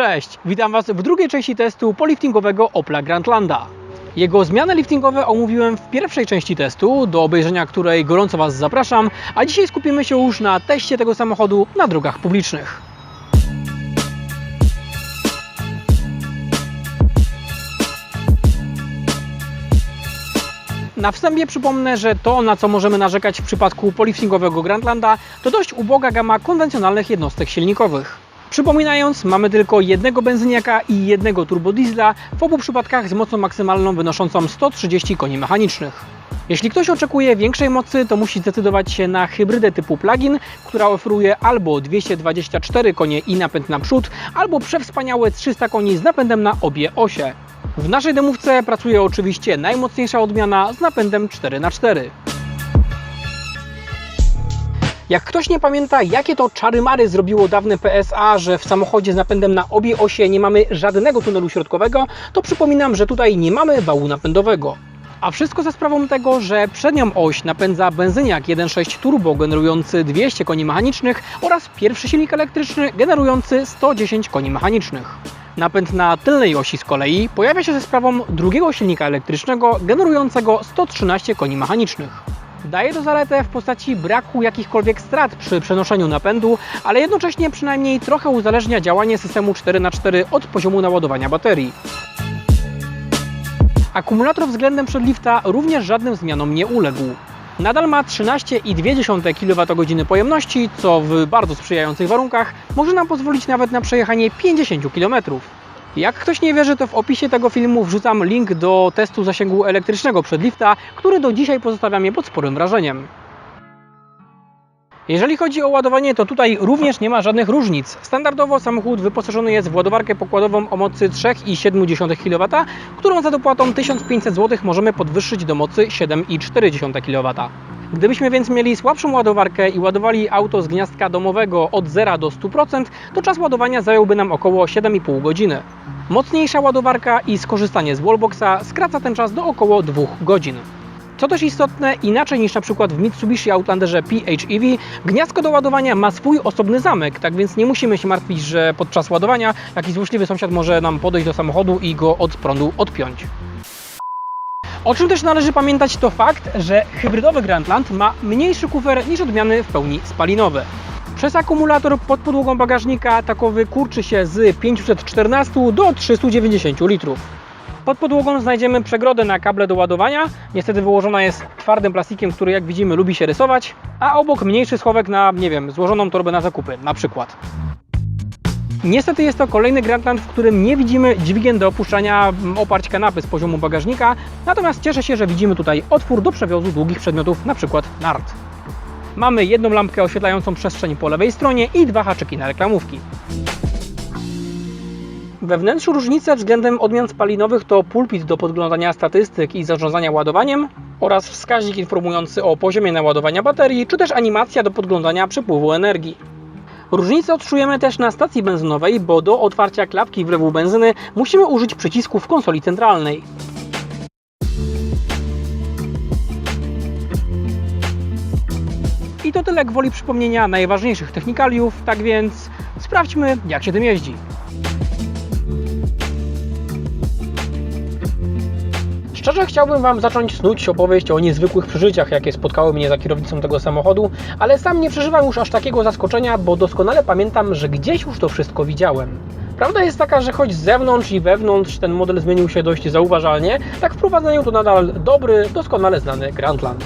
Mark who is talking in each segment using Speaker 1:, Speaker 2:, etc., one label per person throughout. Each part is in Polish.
Speaker 1: Cześć, witam Was w drugiej części testu poliftingowego Opla Grandlanda. Jego zmiany liftingowe omówiłem w pierwszej części testu, do obejrzenia której gorąco Was zapraszam, a dzisiaj skupimy się już na teście tego samochodu na drogach publicznych. Na wstępie przypomnę, że to, na co możemy narzekać w przypadku poliftingowego Grandlanda, to dość uboga gama konwencjonalnych jednostek silnikowych. Przypominając, mamy tylko jednego benzyniaka i jednego turbodiesla, w obu przypadkach z mocą maksymalną wynoszącą 130 koni mechanicznych. Jeśli ktoś oczekuje większej mocy, to musi zdecydować się na hybrydę typu plug-in, która oferuje albo 224 konie i napęd na przód, albo przewspaniałe 300 koni z napędem na obie osie. W naszej demówce pracuje oczywiście najmocniejsza odmiana z napędem 4x4. Jak ktoś nie pamięta, jakie to czary-mary zrobiło dawne PSA, że w samochodzie z napędem na obie osie nie mamy żadnego tunelu środkowego, to przypominam, że tutaj nie mamy wału napędowego. A wszystko za sprawą tego, że przednią oś napędza benzyniak 1.6 turbo generujący 200 koni mechanicznych oraz pierwszy silnik elektryczny generujący 110 koni mechanicznych. Napęd na tylnej osi z kolei pojawia się ze sprawą drugiego silnika elektrycznego generującego 113 koni mechanicznych. Daje to zaletę w postaci braku jakichkolwiek strat przy przenoszeniu napędu, ale jednocześnie przynajmniej trochę uzależnia działanie systemu 4x4 od poziomu naładowania baterii. Akumulator względem przedlifta również żadnym zmianom nie uległ. Nadal ma 13,2 kWh pojemności, co w bardzo sprzyjających warunkach może nam pozwolić nawet na przejechanie 50 km. Jak ktoś nie wierzy, to w opisie tego filmu wrzucam link do testu zasięgu elektrycznego przedlifta, który do dzisiaj pozostawia mnie pod sporym wrażeniem. Jeżeli chodzi o ładowanie, to tutaj również nie ma żadnych różnic. Standardowo samochód wyposażony jest w ładowarkę pokładową o mocy 3,7 kW, którą za dopłatą 1500 zł możemy podwyższyć do mocy 7,4 kW. Gdybyśmy więc mieli słabszą ładowarkę i ładowali auto z gniazdka domowego od 0 do 100%, to czas ładowania zająłby nam około 7,5 godziny. Mocniejsza ładowarka i skorzystanie z wallboxa skraca ten czas do około 2 godzin. Co też istotne, inaczej niż na przykład w Mitsubishi Outlanderze PHEV, gniazdko do ładowania ma swój osobny zamek, tak więc nie musimy się martwić, że podczas ładowania jakiś złośliwy sąsiad może nam podejść do samochodu i go od prądu odpiąć. O czym też należy pamiętać to fakt, że hybrydowy Grandland ma mniejszy kufer niż odmiany w pełni spalinowe. Przez akumulator pod podłogą bagażnika takowy kurczy się z 514 do 390 litrów. Pod podłogą znajdziemy przegrodę na kable do ładowania. Niestety wyłożona jest twardym plastikiem, który jak widzimy lubi się rysować, a obok mniejszy schowek na, nie wiem, złożoną torbę na zakupy, na przykład. Niestety jest to kolejny Grandland, w którym nie widzimy dźwigien do opuszczania oparć kanapy z poziomu bagażnika, natomiast cieszę się, że widzimy tutaj otwór do przewozu długich przedmiotów, np. nart. Mamy jedną lampkę oświetlającą przestrzeń po lewej stronie i dwa haczyki na reklamówki. We wnętrzu różnice względem odmian spalinowych to pulpit do podglądania statystyk i zarządzania ładowaniem oraz wskaźnik informujący o poziomie naładowania baterii, czy też animacja do podglądania przepływu energii. Różnicę odczujemy też na stacji benzynowej, bo do otwarcia klapki wlewu benzyny musimy użyć przycisku w konsoli centralnej. I to tyle gwoli przypomnienia najważniejszych technikaliów, tak więc sprawdźmy jak się tym jeździ. Szczerze chciałbym Wam zacząć snuć opowieść o niezwykłych przeżyciach, jakie spotkały mnie za kierownicą tego samochodu, ale sam nie przeżywam już aż takiego zaskoczenia, bo doskonale pamiętam, że gdzieś już to wszystko widziałem. Prawda jest taka, że choć z zewnątrz i wewnątrz ten model zmienił się dość zauważalnie, tak w prowadzeniu to nadal dobry, doskonale znany Grandland.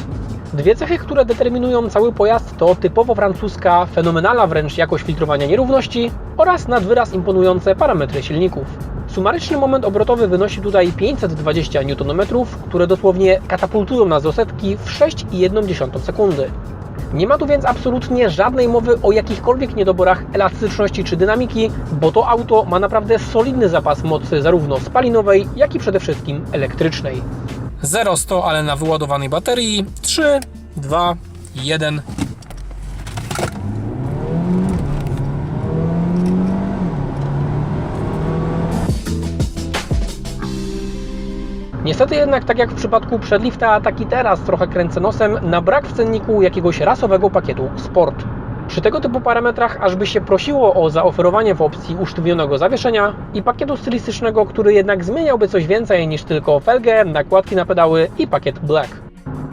Speaker 1: Dwie cechy, które determinują cały pojazd to typowo francuska, fenomenalna wręcz jakość filtrowania nierówności oraz nadwyraz imponujące parametry silników. Sumaryczny moment obrotowy wynosi tutaj 520 Nm, które dosłownie katapultują nas do setki w 6,1 sekundy. Nie ma tu więc absolutnie żadnej mowy o jakichkolwiek niedoborach elastyczności czy dynamiki, bo to auto ma naprawdę solidny zapas mocy zarówno spalinowej, jak i przede wszystkim elektrycznej. 0-100, ale na wyładowanej baterii 3, 2, 1. Niestety jednak, tak jak w przypadku przedlifta, tak i teraz trochę kręcę nosem na brak w cenniku jakiegoś rasowego pakietu Sport. Przy tego typu parametrach aż by się prosiło o zaoferowanie w opcji usztywnionego zawieszenia i pakietu stylistycznego, który jednak zmieniałby coś więcej niż tylko felgę, nakładki na pedały i pakiet black.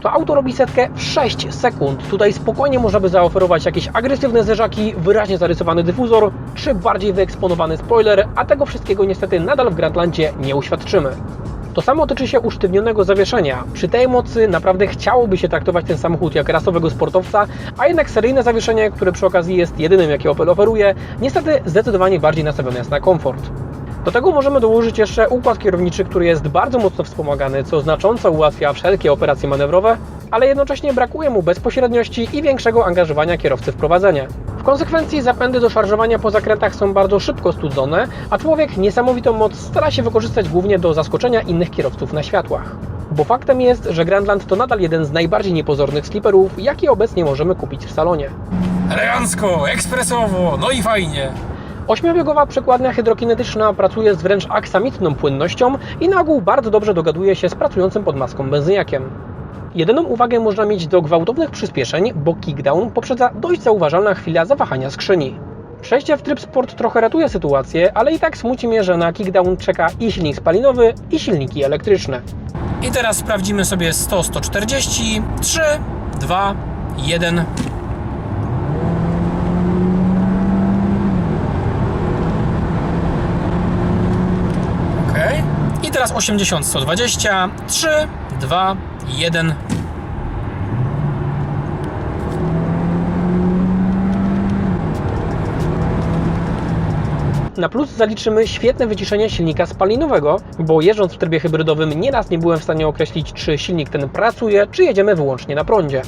Speaker 1: To auto robi setkę w 6 sekund. Tutaj spokojnie można by zaoferować jakieś agresywne zderzaki, wyraźnie zarysowany dyfuzor, czy bardziej wyeksponowany spoiler, a tego wszystkiego niestety nadal w Grandlandzie nie uświadczymy. To samo tyczy się usztywnionego zawieszenia. Przy tej mocy naprawdę chciałoby się traktować ten samochód jak rasowego sportowca, a jednak seryjne zawieszenie, które przy okazji jest jedynym jakie Opel oferuje, niestety zdecydowanie bardziej nastawione jest na komfort. Do tego możemy dołożyć jeszcze układ kierowniczy, który jest bardzo mocno wspomagany, co znacząco ułatwia wszelkie operacje manewrowe, ale jednocześnie brakuje mu bezpośredniości i większego angażowania kierowcy w prowadzenie. W konsekwencji zapędy do szarżowania po zakrętach są bardzo szybko studzone, a człowiek niesamowitą moc stara się wykorzystać głównie do zaskoczenia innych kierowców na światłach. Bo faktem jest, że Grandland to nadal jeden z najbardziej niepozornych skliperów, jakie obecnie możemy kupić w salonie.
Speaker 2: Elegancko, ekspresowo, no i fajnie.
Speaker 1: Ośmiobiegowa przekładnia hydrokinetyczna pracuje z wręcz aksamitną płynnością i na ogół bardzo dobrze dogaduje się z pracującym pod maską benzyniakiem. Jedyną uwagę można mieć do gwałtownych przyspieszeń, bo kickdown poprzedza dość zauważalna chwila zawahania skrzyni. Przejście w tryb sport trochę ratuje sytuację, ale i tak smuci mnie, że na kickdown czeka i silnik spalinowy, i silniki elektryczne.
Speaker 2: I teraz sprawdzimy sobie 100, 140, 3, 2, 1. Ok. I teraz 80, 120, 3, 2, 1.
Speaker 1: Na plus zaliczymy świetne wyciszenie silnika spalinowego, bo jeżdżąc w trybie hybrydowym nieraz nie byłem w stanie określić, czy silnik ten pracuje, czy jedziemy wyłącznie na prądzie.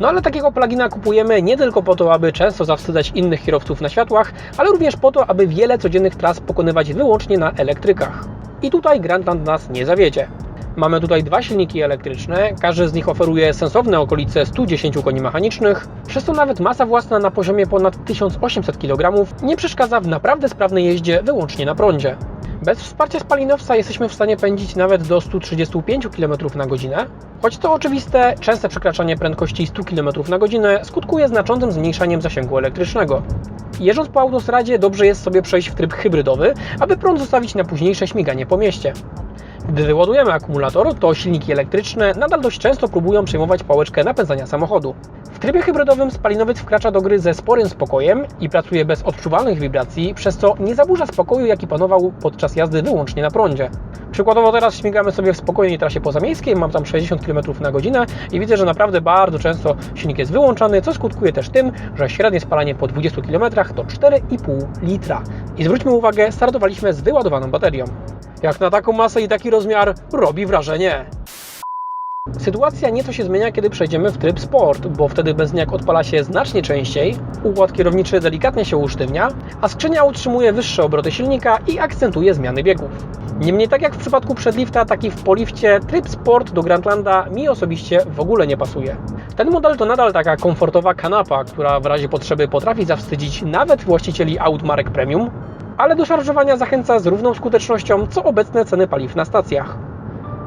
Speaker 1: No ale takiego plugina kupujemy nie tylko po to, aby często zawstydzać innych kierowców na światłach, ale również po to, aby wiele codziennych tras pokonywać wyłącznie na elektrykach. I tutaj Grandland nas nie zawiedzie. Mamy tutaj dwa silniki elektryczne, każdy z nich oferuje sensowne okolice 110 koni mechanicznych, przez to nawet masa własna na poziomie ponad 1800 kg nie przeszkadza w naprawdę sprawnej jeździe wyłącznie na prądzie. Bez wsparcia spalinowca jesteśmy w stanie pędzić nawet do 135 km na godzinę, choć to oczywiste, częste przekraczanie prędkości 100 km na godzinę skutkuje znaczącym zmniejszaniem zasięgu elektrycznego. Jeżdżąc po autostradzie dobrze jest sobie przejść w tryb hybrydowy, aby prąd zostawić na późniejsze śmiganie po mieście. Gdy wyładujemy akumulator, to silniki elektryczne nadal dość często próbują przejmować pałeczkę napędzania samochodu. W trybie hybrydowym spalinowiec wkracza do gry ze sporym spokojem i pracuje bez odczuwalnych wibracji, przez co nie zaburza spokoju, jaki panował podczas jazdy wyłącznie na prądzie. Przykładowo teraz śmigamy sobie w spokojnej trasie pozamiejskiej, mam tam 60 km na godzinę i widzę, że naprawdę bardzo często silnik jest wyłączany, co skutkuje też tym, że średnie spalanie po 20 km to 4,5 litra. I zwróćmy uwagę, startowaliśmy z wyładowaną baterią. Jak na taką masę i taki rozmiar, robi wrażenie. Sytuacja nieco się zmienia, kiedy przejdziemy w tryb sport, bo wtedy benzyniak odpala się znacznie częściej, układ kierowniczy delikatnie się usztywnia, a skrzynia utrzymuje wyższe obroty silnika i akcentuje zmiany biegów. Niemniej tak jak w przypadku przedlifta, tak i w polifcie, tryb sport do Grandlanda mi osobiście w ogóle nie pasuje. Ten model to nadal taka komfortowa kanapa, która w razie potrzeby potrafi zawstydzić nawet właścicieli aut marek premium, ale do szarżowania zachęca z równą skutecznością co obecne ceny paliw na stacjach.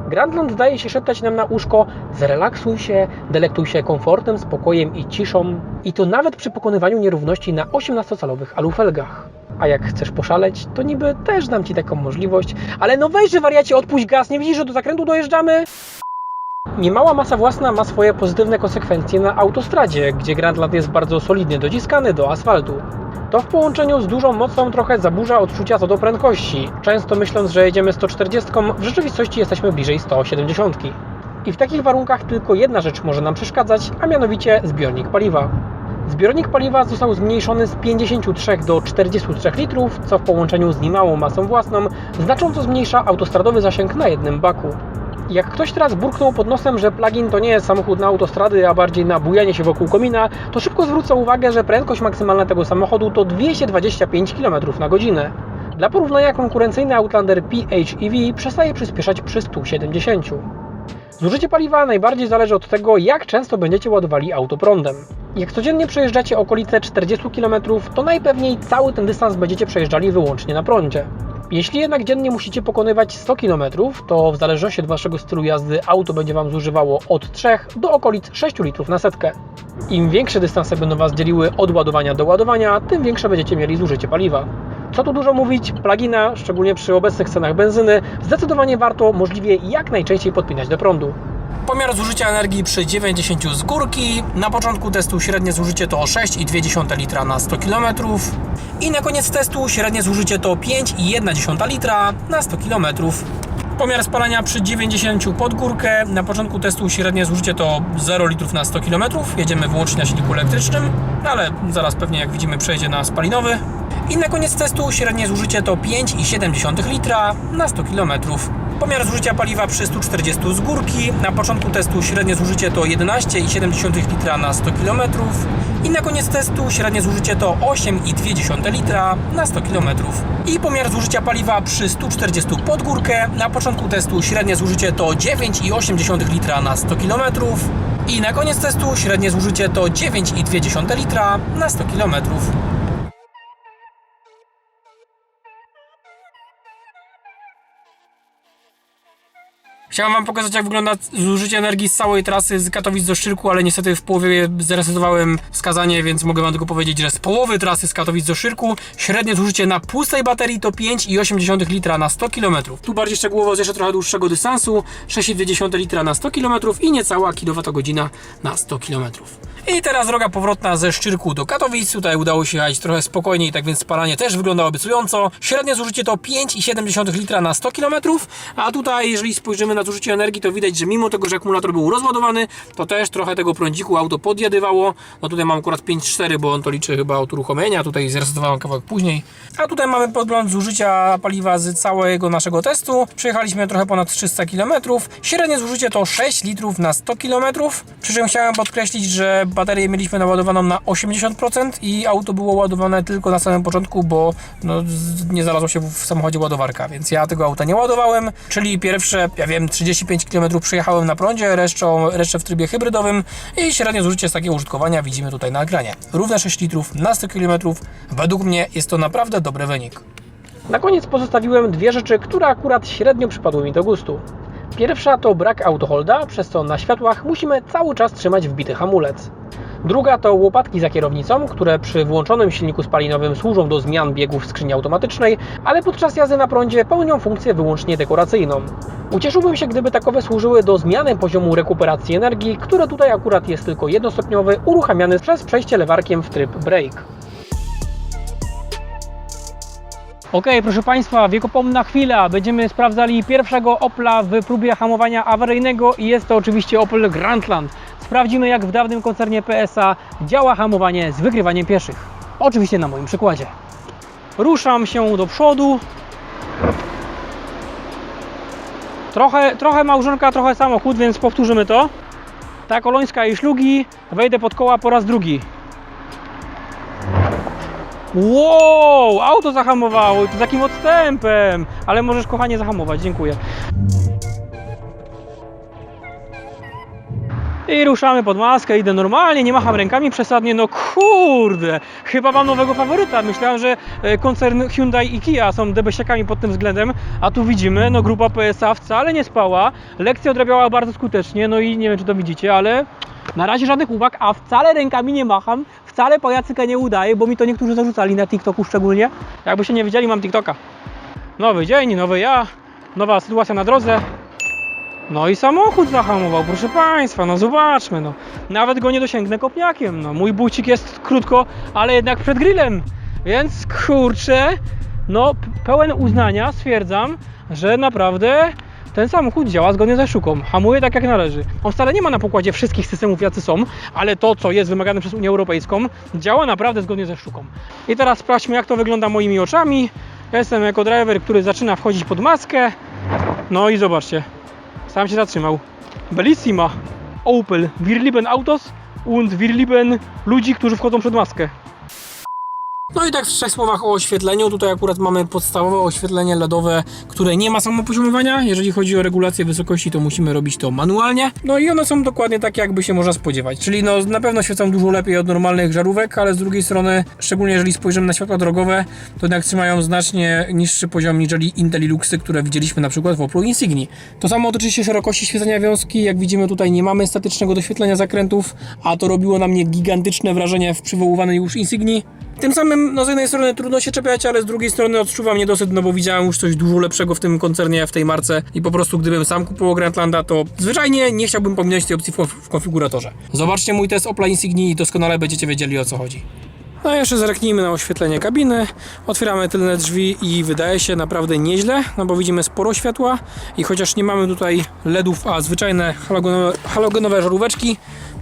Speaker 1: Grandland daje się szeptać nam na uszko zrelaksuj się, delektuj się komfortem, spokojem i ciszą i to nawet przy pokonywaniu nierówności na 18-calowych alufelgach. A jak chcesz poszaleć, to niby też dam Ci taką możliwość, ale no weź, że wariacie, odpuść gaz, nie widzisz, że do zakrętu dojeżdżamy? Niemała masa własna ma swoje pozytywne konsekwencje na autostradzie, gdzie Grandland jest bardzo solidnie dociskany do asfaltu. To w połączeniu z dużą mocą trochę zaburza odczucia co do prędkości. Często myśląc, że jedziemy 140, w rzeczywistości jesteśmy bliżej 170. I w takich warunkach tylko jedna rzecz może nam przeszkadzać, a mianowicie zbiornik paliwa. Zbiornik paliwa został zmniejszony z 53 do 43 litrów, co w połączeniu z niemałą masą własną znacząco zmniejsza autostradowy zasięg na jednym baku. Jak ktoś teraz burknął pod nosem, że plugin to nie jest samochód na autostrady, a bardziej na bujanie się wokół komina, to szybko zwrócę uwagę, że prędkość maksymalna tego samochodu to 225 km na godzinę. Dla porównania konkurencyjny Outlander PHEV przestaje przyspieszać przy 170. Zużycie paliwa najbardziej zależy od tego, jak często będziecie ładowali auto prądem. Jak codziennie przejeżdżacie okolice 40 km, to najpewniej cały ten dystans będziecie przejeżdżali wyłącznie na prądzie. Jeśli jednak dziennie musicie pokonywać 100 km, to w zależności od Waszego stylu jazdy auto będzie Wam zużywało od 3 do okolic 6 litrów na setkę. Im większe dystanse będą Was dzieliły od ładowania do ładowania, tym większe będziecie mieli zużycie paliwa. Co tu dużo mówić, plugina, szczególnie przy obecnych cenach benzyny, zdecydowanie warto możliwie jak najczęściej podpinać do prądu.
Speaker 2: Pomiar zużycia energii przy 90 z górki. Na początku testu średnie zużycie to 6,2 litra na 100 km. I na koniec testu średnie zużycie to 5,1 litra na 100 km. Pomiar spalania przy 90 pod górkę. Na początku testu średnie zużycie to 0 litrów na 100 km. Jedziemy wyłącznie na silniku elektrycznym, ale zaraz pewnie jak widzimy przejdzie na spalinowy. I na koniec testu średnie zużycie to 5,7 litra na 100 km. Pomiar zużycia paliwa przy 140 z górki. Na początku testu średnie zużycie to 11,7 litra na 100 km. I na koniec testu średnie zużycie to 8,2 litra na 100 km. I pomiar zużycia paliwa przy 140 pod górkę. Na początku testu średnie zużycie to 9,8 litra na 100 km. I na koniec testu średnie zużycie to 9,2 litra na 100 km. Chciałem Wam pokazać, jak wygląda zużycie energii z całej trasy z Katowic do Szczyrku, ale niestety w połowie zresetowałem wskazanie, więc mogę Wam tylko powiedzieć, że z połowy trasy z Katowic do Szczyrku średnie zużycie na pustej baterii to 5,8 litra na 100 km. Tu bardziej szczegółowo z jeszcze trochę dłuższego dystansu 6,2 litra na 100 km i niecała kilowatogodzina na 100 km. I teraz droga powrotna ze Szczyrku do Katowic. Tutaj udało się jechać trochę spokojniej, tak więc spalanie też wygląda obiecująco. Średnie zużycie to 5,7 litra na 100 km, a tutaj jeżeli spojrzymy na zużycie energii, to widać, że mimo tego, że akumulator był rozładowany, to też trochę tego prądziku auto podjadywało. No tutaj mam akurat 5,4, bo on to liczy chyba od uruchomienia, tutaj zresetowałem kawałek później. A tutaj mamy podgląd zużycia paliwa z całego naszego testu. Przejechaliśmy trochę ponad 300 km. Średnie zużycie to 6 litrów na 100 km. Przy czym chciałem podkreślić, że baterię mieliśmy naładowaną na 80% i auto było ładowane tylko na samym początku, bo no, nie znalazło się w samochodzie ładowarka, więc ja tego auta nie ładowałem, czyli pierwsze, ja wiem, 35 km przejechałem na prądzie, resztą, resztę w trybie hybrydowym i średnie zużycie z takiego użytkowania widzimy tutaj na ekranie. Równe 6 litrów na 100 km. Według mnie jest to naprawdę dobry wynik.
Speaker 1: Na koniec pozostawiłem dwie rzeczy, które akurat średnio przypadły mi do gustu. Pierwsza to brak autoholda, przez co na światłach musimy cały czas trzymać wbity hamulec. Druga to łopatki za kierownicą, które przy włączonym silniku spalinowym służą do zmian biegów skrzyni automatycznej, ale podczas jazdy na prądzie pełnią funkcję wyłącznie dekoracyjną. Ucieszyłbym się, gdyby takowe służyły do zmiany poziomu rekuperacji energii, które tutaj akurat jest tylko jednostopniowy, uruchamiany przez przejście lewarkiem w tryb brake. Ok, proszę Państwa, wiekopomna chwila. Będziemy sprawdzali pierwszego Opla w próbie hamowania awaryjnego i jest to oczywiście Opel Grandland. Sprawdzimy jak w dawnym koncernie PSA działa hamowanie z wygrywaniem pieszych. Oczywiście na moim przykładzie. Ruszam się do przodu. Trochę, trochę małżonka, trochę samochód, więc powtórzymy to. Ta kolońska i szlugi. Wejdę pod koła po raz drugi. Wow, auto zahamowało to takim odstępem. Ale możesz kochanie zahamować, dziękuję. I ruszamy pod maskę, idę normalnie, nie macham rękami przesadnie, no kurde, chyba mam nowego faworyta. Myślałem, że e, koncern Hyundai i Kia są debesiakami pod tym względem, a tu widzimy, no grupa PSA wcale nie spała, lekcję odrabiała bardzo skutecznie, no i nie wiem czy to widzicie, ale na razie żadnych uwag, a wcale rękami nie macham, wcale pajacyka nie udaje, bo mi to niektórzy zarzucali na TikToku szczególnie. Jakbyście nie wiedzieli, mam TikToka. Nowy dzień, nowy ja, nowa sytuacja na drodze. No i samochód zahamował, proszę Państwa, no zobaczmy, no. Nawet go nie dosięgnę kopniakiem, no. Mój bucik jest krótko, ale jednak przed grillem. Więc kurczę, no pełen uznania stwierdzam, że naprawdę ten samochód działa zgodnie ze sztuką. Hamuje tak jak należy. On wcale nie ma na pokładzie wszystkich systemów jacy są, ale to co jest wymagane przez Unię Europejską działa naprawdę zgodnie ze sztuką. I teraz sprawdźmy jak to wygląda moimi oczami. Ja jestem jako driver, który zaczyna wchodzić pod maskę. No i zobaczcie, sam się zatrzymał. Bellissima. Opel. Wir lieben Autos und wir lieben ludzi, którzy wchodzą przed maskę.
Speaker 2: No i tak w trzech słowach o oświetleniu. Tutaj akurat mamy podstawowe oświetlenie LEDowe, które nie ma samopoziomowania. Jeżeli chodzi o regulację wysokości, to musimy robić to manualnie. No i one są dokładnie takie, jakby się można spodziewać. Czyli no na pewno świecą dużo lepiej od normalnych żarówek, ale z drugiej strony, szczególnie jeżeli spojrzymy na światła drogowe, to jednak trzymają znacznie niższy poziom niżeli Intelliluxy, które widzieliśmy na przykład w Oplu Insigni. To samo dotyczy się szerokości świecenia wiązki. Jak widzimy tutaj nie mamy statycznego doświetlenia zakrętów, a to robiło na mnie gigantyczne wrażenie w przywoływanej już Insigni. Tym samym, no z jednej strony trudno się czepiać, ale z drugiej strony odczuwam niedosyt, no bo widziałem już coś dużo lepszego w tym koncernie, w tej marce i po prostu gdybym sam kupował Grandlanda, to zwyczajnie nie chciałbym pominąć tej opcji w, konfiguratorze. Zobaczcie mój test Opla Insigni i doskonale będziecie wiedzieli o co chodzi. No i jeszcze zerknijmy na oświetlenie kabiny. Otwieramy tylne drzwi i wydaje się naprawdę nieźle, no bo widzimy sporo światła i chociaż nie mamy tutaj LEDów, a zwyczajne halogenowe, halogenowe żaróweczki,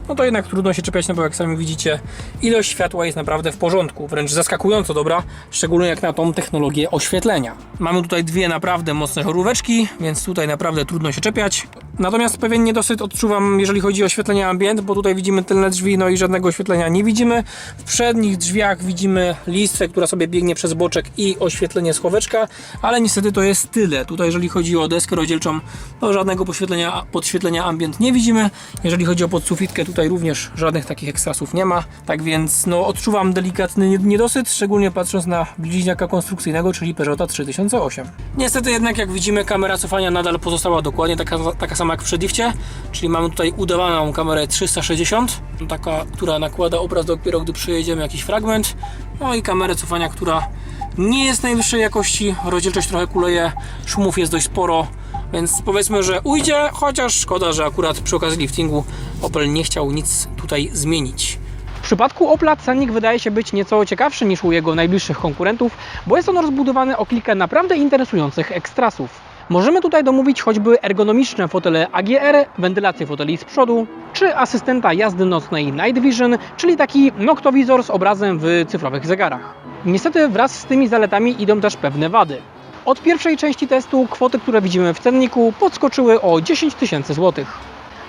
Speaker 2: no to jednak trudno się czepiać, no bo jak sami widzicie, ilość światła jest naprawdę w porządku, wręcz zaskakująco dobra, szczególnie jak na tą technologię oświetlenia. Mamy tutaj dwie naprawdę mocne żaróweczki, więc tutaj naprawdę trudno się czepiać. Natomiast pewien niedosyt odczuwam, jeżeli chodzi o oświetlenie ambient, bo tutaj widzimy tylne drzwi, no i żadnego oświetlenia nie widzimy. W przednich drzwiach widzimy listwę, która sobie biegnie przez boczek i oświetlenie schoweczka, ale niestety to jest tyle. Tutaj jeżeli chodzi o deskę rozdzielczą, to żadnego podświetlenia, podświetlenia ambient nie widzimy. Jeżeli chodzi o podsufitkę, tutaj również żadnych takich ekstrasów nie ma. Tak więc no, odczuwam delikatny nie- niedosyt, szczególnie patrząc na bliźniaka konstrukcyjnego, czyli Peugeota 3008. Niestety jednak jak widzimy kamera cofania nadal pozostała dokładnie taka, taka sama jak w przedlifcie, czyli mamy tutaj udawaną kamerę 360, taka, która nakłada obraz dopiero gdy przejedziemy jakiś fragment, no i kamerę cofania, która nie jest najwyższej jakości, rozdzielczość trochę kuleje, szumów jest dość sporo, więc powiedzmy, że ujdzie, chociaż szkoda, że akurat przy okazji liftingu Opel nie chciał nic tutaj zmienić.
Speaker 1: W przypadku Opla cennik wydaje się być nieco ciekawszy niż u jego najbliższych konkurentów, bo jest on rozbudowany o kilka naprawdę interesujących ekstrasów. Możemy tutaj domówić choćby ergonomiczne fotele AGR, wentylację foteli z przodu, czy asystenta jazdy nocnej Night Vision, czyli taki noktowizor z obrazem w cyfrowych zegarach. Niestety wraz z tymi zaletami idą też pewne wady. Od pierwszej części testu kwoty, które widzimy w cenniku, podskoczyły o 10 tysięcy złotych.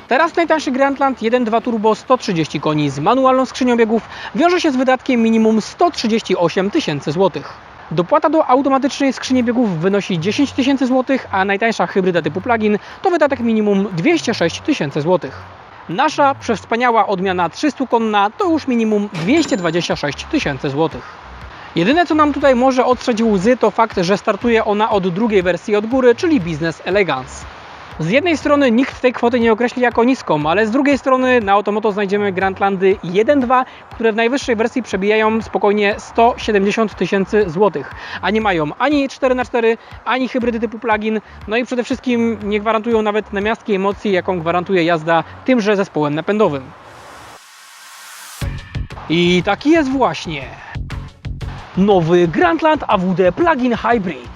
Speaker 1: Teraz najtańszy Grandland 1.2 Turbo 130 koni z manualną skrzynią biegów wiąże się z wydatkiem minimum 138 tysięcy złotych. Dopłata do automatycznej skrzyni biegów wynosi 10 tysięcy złotych, a najtańsza hybryda typu plug-in to wydatek minimum 206 tysięcy złotych. Nasza przewspaniała odmiana 300-konna to już minimum 226 tysięcy złotych. Jedyne co nam tutaj może otrzeć łzy to fakt, że startuje ona od drugiej wersji od góry, czyli Business Elegance. Z jednej strony nikt tej kwoty nie określi jako niską, ale z drugiej strony na Automoto znajdziemy Grandlandy 1.2, które w najwyższej wersji przebijają spokojnie 170 tysięcy złotych, a nie mają ani 4x4, ani hybrydy typu plug-in, no i przede wszystkim nie gwarantują nawet namiastki emocji, jaką gwarantuje jazda tymże zespołem napędowym. I taki jest właśnie nowy Grandland AWD Plug-in Hybrid.